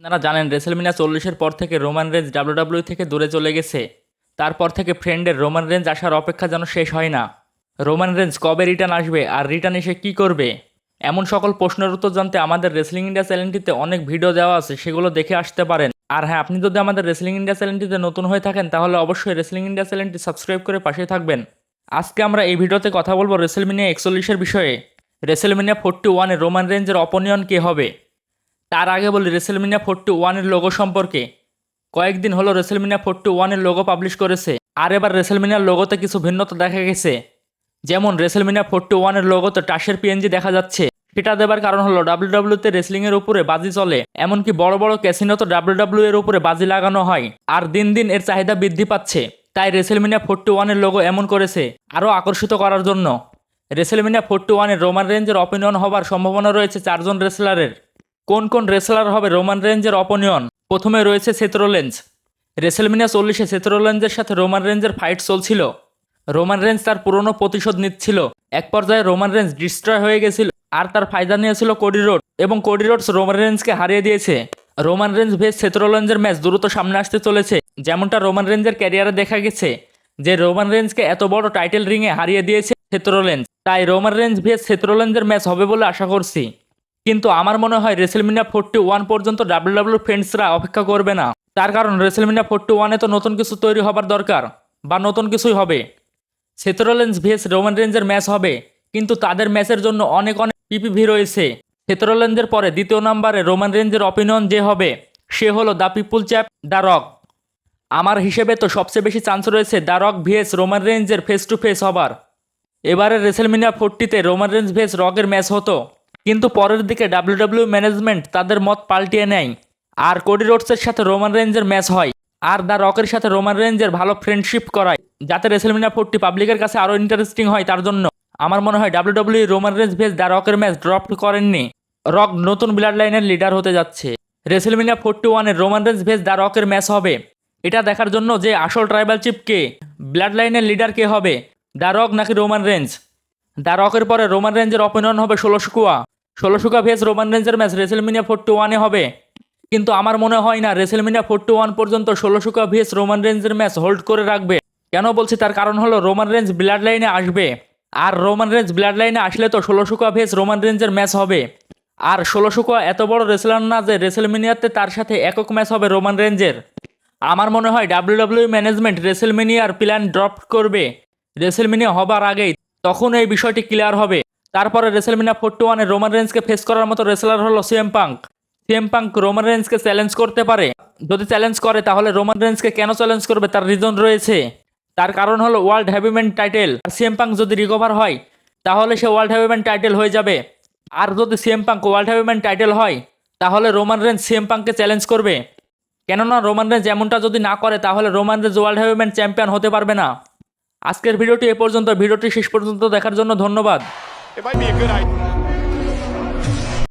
আপনারা জানেন রেসেলমিনা চল্লিশের পর থেকে রোমান রেঞ্জ ডাব্লিউডাব্লিউ থেকে দূরে চলে গেছে। তারপর থেকে ফ্রেন্ডের রোমান রেঞ্জ আসার অপেক্ষা যেন শেষ হয় না। রোমান রেঞ্জ কবে রিটার্ন আসবে আর রিটার্ন এসে কী করবে? এমন সকল প্রশ্নের উত্তর জানতে আমাদের রেসলিং ইন্ডিয়া চ্যানেলটিতে অনেক ভিডিও দেওয়া আছে, সেগুলো দেখে আসতে পারেন। আর হ্যাঁ আপনি যদি আমাদের রেসলিং ইন্ডিয়া চ্যানেলটিতে নতুন হয়ে থাকেন, তাহলে অবশ্যই রেসলিং ইন্ডিয়া চ্যানেলটি সাবস্ক্রাইব করে পাশে থাকবেন। আজকে আমরা এই ভিডিওতে কথা বলব রেসেলমিনিয়া একচল্লিশের বিষয়ে। রেসেলমিনিয়া ফোরটি ওয়ানে রোমান রেঞ্জের অপনিয়ন কে হবে? তার আগে বলি রেসেলমিনিয়া ফোরটি ওয়ানের লোগো সম্পর্কে। কয়েকদিন হলো রেসেলমিনিয়া ফোরটি ওয়ানের লোগো পাবলিশ করেছে। আর এবার রেসেলমিনিয়ার লোগোতে কিছু ভিন্নতা দেখা গেছে। যেমন রেসেলমিনিয়া ফোরটি ওয়ানের লোগোতে টাসের পিএনজি দেখা যাচ্ছে। সেটা দেবার কারণ হলো ডাব্লিউডাব্লিউতে রেসলিংয়ের উপরে বাজি চলে, এমনকি বড় বড় ক্যাসিনোতে ডাব্লিউডাব্লিউ এর উপরে বাজি লাগানো হয়, আর দিন দিন এর চাহিদা বৃদ্ধি পাচ্ছে। তাই রেসেলমিনিয়া ফোরটি ওয়ানের লোগো এমন করেছে, আরও আকর্ষিত করার জন্য। রেসেলমিনিয়া ফোরটি ওয়ানের রোমান রেঞ্জের অপিনিয়ন হবার সম্ভাবনা রয়েছে চারজন রেসলারের কোন কোন রেসলার হবে রোমান রেঞ্জের অপনিয়ন প্রথমে রয়েছে সেত্রোলেঞ্জ রেসেলমিনিয়া চল্লিশে সেত্রোলেঞ্জের সাথে রোমান রেঞ্জের ফাইট চলছিল। রোমান রেঞ্জ তার পুরনো প্রতিশোধ নিচ্ছিল। এক পর্যায়ে রোমান রেঞ্জ ডিস্ট্রয় হয়ে গেছিল আর তার ফায়দা নিয়েছিল কোডি রোড এবং কোডি রোডস রোমান রেঞ্জকে হারিয়ে দিয়েছে। রোমান রেঞ্জ ভেজ সেত্রোলেঞ্জের ম্যাচ দ্রুত সামনে আসতে চলেছে। যেমনটা রোমান রেঞ্জের ক্যারিয়ারে দেখা গেছে, যে রোমান রেঞ্জকে এত বড় টাইটেল রিংয়ে হারিয়ে দিয়েছে সেত্রোলেঞ্জ তাই রোমান রেঞ্জ ভেজ সেত্রোলেঞ্জের ম্যাচ হবে বলে আশা করছি। কিন্তু আমার মনে হয় রেসেলমিনিয়া ফোরটি ওয়ান পর্যন্ত ডাব্লিউডাব্লিউ ফ্রেন্ডসরা অপেক্ষা করবে না। তার কারণ রেসেলমিনিয়া ফোরটি ওয়ানে তো নতুন কিছু তৈরি হবার দরকার, বা নতুন কিছুই হবে। সেতরোলেন্স ভেস রোমান রেঞ্জের ম্যাচ হবে, কিন্তু তাদের ম্যাচের জন্য অনেক অনেক পিপিভি রয়েছে। সেতরোলেন্সের পরে দ্বিতীয় নম্বরে রোমান রেঞ্জের অপিনিয়ন যে হবে, সে হলো the people champ the Rock আমার হিসেবে তো সবচেয়ে বেশি চান্স রয়েছে দ্য রক ভিএস রোমান রেঞ্জের ফেস টু ফেস হবার। এবারে রেসেলমিনিয়া ফোরটিতে রোমান রেঞ্জ ভেস রকের ম্যাচ হতো। কিন্তু পরের দিকে ডাব্লিউডাব্লিউ ম্যানেজমেন্ট তাদের মত পাল্টিয়ে নেয়। আর কোডি রোডসের সাথে রোমান রেঞ্জের ম্যাচ হয়। আর দ্য রকের সাথে রোমান রেঞ্জের ভালো ফ্রেন্ডশিপ করায়। যাতে রেসেলমিনিয়া ফোরটি পাবলিকের কাছে আরও ইন্টারেস্টিং হয় তার জন্য। আমার মনে হয় WWE Roman Reigns vs the রকের match drop করেননি। রক নতুন ব্লাড লাইনের লিডার হতে যাচ্ছে। রেসেলমিনিয়া ফোরটি ওয়ানের রোমান রেঞ্জ ভেস দ্য রকের ম্যাচ হবে। এটা দেখার জন্য যে আসল ট্রাইবাল চিপ কে? ব্লাড লাইনের লিডার কে হবে? দ্য রক নাকি রোমান রেঞ্জ দ্য রকের পরে রোমান রেঞ্জের অপিনিয়ন হবে Solo Sikoa Solo Sikoa vs Roman রেঞ্জের ম্যাচ রেসেলমিনিয়া ফোরটি ওয়ানে হবে। কিন্তু আমার মনে হয় না রেসেলমিনিয়া ফোরটি ওয়ান পর্যন্ত ষোলোশো কুয়া ভেস রোমান রেঞ্জের ম্যাচ হোল্ড করে রাখবে। কেন বলছি? তার কারণ হলো রোমান রেঞ্জ ব্লাড লাইনে আসবে। আর রোমান রেঞ্জ ব্লাড লাইনে আসলে তো ষোলোশো কুয়া ভেস রোমান রেঞ্জের ম্যাচ হবে। আর ষোলোশো এত বড় রেসলার না যে রেসেলমিনিয়াতে তার সাথে একক ম্যাচ হবে রোমান রেঞ্জের আমার মনে হয় ডাব্লিউডাব্লিউ ম্যানেজমেন্ট রেসেলমিনিয়ার প্ল্যান ড্রপ করবে। রেসেলমিনিয়া হবার আগেই তখন এই বিষয়টি ক্লিয়ার হবে। তারপরে রেসেলমিনিয়া ফোরটি ওয়ানে রোমান রেঞ্জকে ফেস করার মতো রেসলার হলো CM Punk CM Punk Roman রেঞ্জকে challenge করতে পারে। যদি চ্যালেঞ্জ করে, তাহলে রোমান রেঞ্জকে কেন চ্যালেঞ্জ করবে তার রিজন রয়েছে। তার কারণ হলো ওয়ার্ল্ড হ্যাভিম্যান টাইটেল আর সিএম পাঙ্ক যদি রিকভার হয়, তাহলে সে ওয়ার্ল্ড হ্যাভিম্যান টাইটেল হয়ে যাবে। আর যদি CM Punk world heavyweight title হয়, তাহলে রোমান রেঞ্জ সিএম পাঙ্ককে চ্যালেঞ্জ করবে। কেননা রোমান রেঞ্জ এমনটা যদি না করে, তাহলে Roman Reigns world heavyweight champion হতে পারবে না। আজকের ভিডিওটি এ পর্যন্ত। ভিডিওটি শেষ পর্যন্ত দেখার জন্য ধন্যবাদ। It might be a good idea.